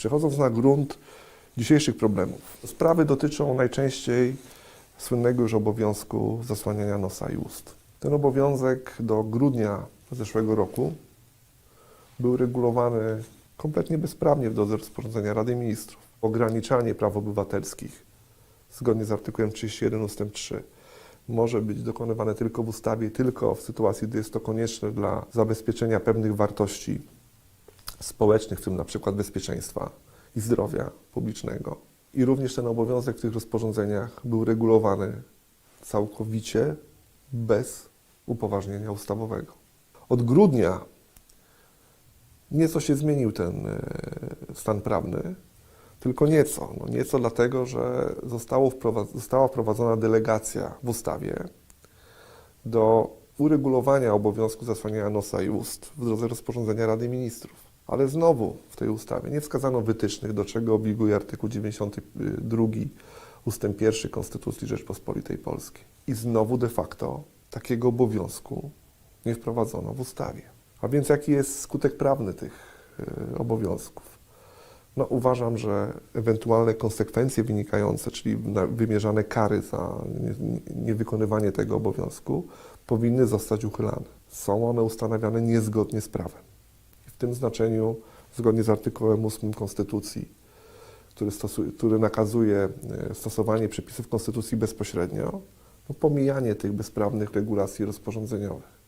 Przechodząc na grunt dzisiejszych problemów. Sprawy dotyczą najczęściej słynnego już obowiązku zasłaniania nosa i ust. Ten obowiązek do grudnia zeszłego roku był regulowany kompletnie bezprawnie w drodze rozporządzenia Rady Ministrów. Ograniczanie praw obywatelskich zgodnie z artykułem 31 ust. 3 może być dokonywane tylko w ustawie, tylko w sytuacji, gdy jest to konieczne dla zabezpieczenia pewnych wartości społecznych, w tym na przykład bezpieczeństwa i zdrowia publicznego. I również ten obowiązek w tych rozporządzeniach był regulowany całkowicie bez upoważnienia ustawowego. Od grudnia nieco się zmienił ten e, stan prawny, tylko nieco. No nieco dlatego, że została wprowadzona delegacja w ustawie do uregulowania obowiązku zasłaniania nosa i ust w drodze rozporządzenia Rady Ministrów. Ale znowu w tej ustawie nie wskazano wytycznych, do czego obliguje artykuł 92 ustęp 1 Konstytucji Rzeczpospolitej Polskiej. I znowu de facto takiego obowiązku nie wprowadzono w ustawie. A więc jaki jest skutek prawny tych y, obowiązków? No, uważam, że ewentualne konsekwencje wynikające, czyli wymierzane kary za nie- nie- niewykonywanie tego obowiązku, powinny zostać uchylane. Są one ustanawiane niezgodnie z prawem. W tym znaczeniu, zgodnie z artykułem 8 Konstytucji, który, stosu- który nakazuje e, stosowanie przepisów Konstytucji bezpośrednio, no, pomijanie tych bezprawnych regulacji rozporządzeniowych.